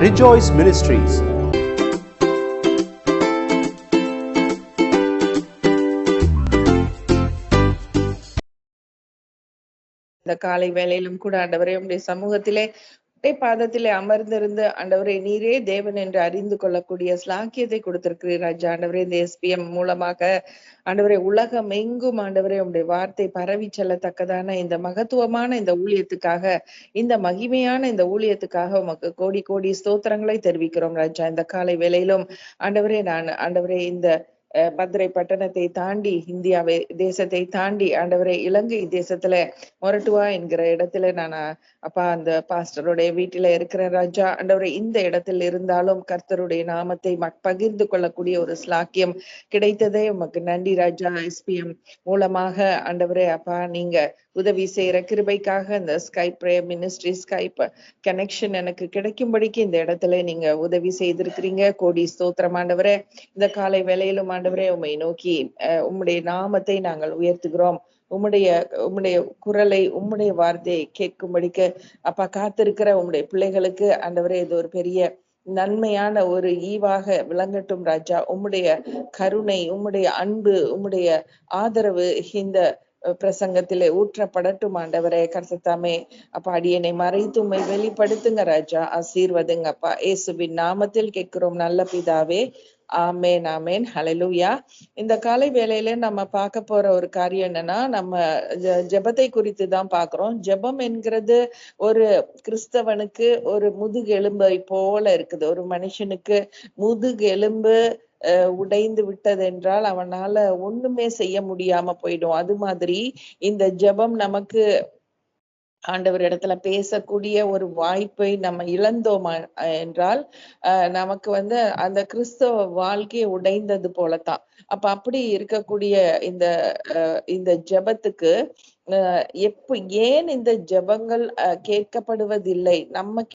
Rejoice Ministries. இந்த காலை வேலையிலும் கூட ஆண்டவரே உம்முடைய சமூகத்திலே இரட்டை பாதத்திலே அமர்ந்திருந்து ஆண்டவரே நீரே தேவன் என்று அறிந்து கொள்ளக்கூடிய ஸ்லாக்கியத்தை கொடுத்திருக்கிறீர் ராஜா. ஆண்டவரே இந்த எஸ்பிஎம் மூலமாக ஆண்டவரே உலகம் எங்கும் ஆண்டவரே உடைய வார்த்தை பரவி செல்லத்தக்கதான இந்த மகத்துவமான இந்த ஊழியத்துக்காக இந்த மகிமையான இந்த ஊழியத்துக்காக உமக்கு கோடி கோடி ஸ்தோத்திரங்களை தெரிவிக்கிறோம் ராஜா. இந்த காலை வேலையிலும் ஆண்டவரே நான் ஆண்டவரே இந்த மதுரை பட்டணத்தை தாண்டி இந்தியாவை தேசத்தை தாண்டி ஆண்டவரை இலங்கை தேசத்துல மொரட்டுவா என்கிற இடத்துல நான் அப்பா அந்த பாஸ்டருடைய வீட்டில இருக்கிற ராஜா ஆண்டவரை இந்த இடத்துல இருந்தாலும் கர்த்தருடைய நாமத்தை பகிர்ந்து கொள்ளக்கூடிய ஒரு ஸ்லாக்கியம் கிடைத்ததே. உமக்கு நன்றி ராஜா எஸ்பிஎம் மூலமாக. ஆண்டவரே அப்பா நீங்க உதவி செய்யற கிருபைக்காக இந்த Skype prayer ministry Skype connection எனக்கு கிடைக்கும்படிக்கு இந்த இடத்துல நீங்க உதவி செய்திருக்கிறீங்க. கோடி ஸ்தோத்திரம் ஆண்டவரே. இந்த காலை வேலையிலும் ஆண்டவரே உம்மை நோக்கி உம்முடைய நாமத்தை நாங்கள் உயர்த்துகிறோம். உம்முடைய உம்முடைய குரலை உம்முடைய வார்த்தையை கேட்கும்படிக்கு அப்பா காத்திருக்கிற உம்முடைய பிள்ளைகளுக்கு ஆண்டவரே இது ஒரு பெரிய நன்மையான ஒரு ஈவாக விளங்கட்டும் ராஜா. உம்முடைய கருணை உம்முடைய அன்பு உம்முடைய ஆதரவு இந்த பிரசங்கத்திலே ஊற்றப்படட்டும் ஆண்டவரே கர்த்தத்தாமே. அப்பா அடியனை மறைத்துமை வெளிப்படுத்துங்க ராஜா. ஆசீர்வதுங்க அப்பா நாமத்தில் கேட்கிறோம் நல்ல பிதாவே. ஆமேன் ஆமேன். ஹலலூயா இந்த காலை வேலையில நம்ம பார்க்க போற ஒரு காரியம் என்னன்னா நம்ம ஜெபத்தை குறித்து தான் பாக்குறோம் ஜெபம் என்கிறது ஒரு கிறிஸ்தவனுக்கு ஒரு முதுகெலும்பை போல இருக்குது. ஒரு மனுஷனுக்கு முதுகெலும்பு அஹ், உடைந்து விட்டதென்றால் அவனால ஒண்ணுமே செய்ய முடியாம போயிடும். அது மாதிரி இந்த ஜெபம் நமக்கு ஆண்டவர் இடத்துல பேசக்கூடிய ஒரு வாய்ப்பை நம்ம இழந்தோம் என்றால் நமக்கு வந்து அந்த கிறிஸ்தவ வாழ்க்கையை உடைந்தது போலத்தான். அப்ப அப்படி இருக்கக்கூடிய இந்த அஹ், இந்த ஜெபத்துக்கு அஹ், எப்ப ஏன் இந்த ஜெபங்கள் அஹ், கேட்கப்படுவதில்லை? நம்ம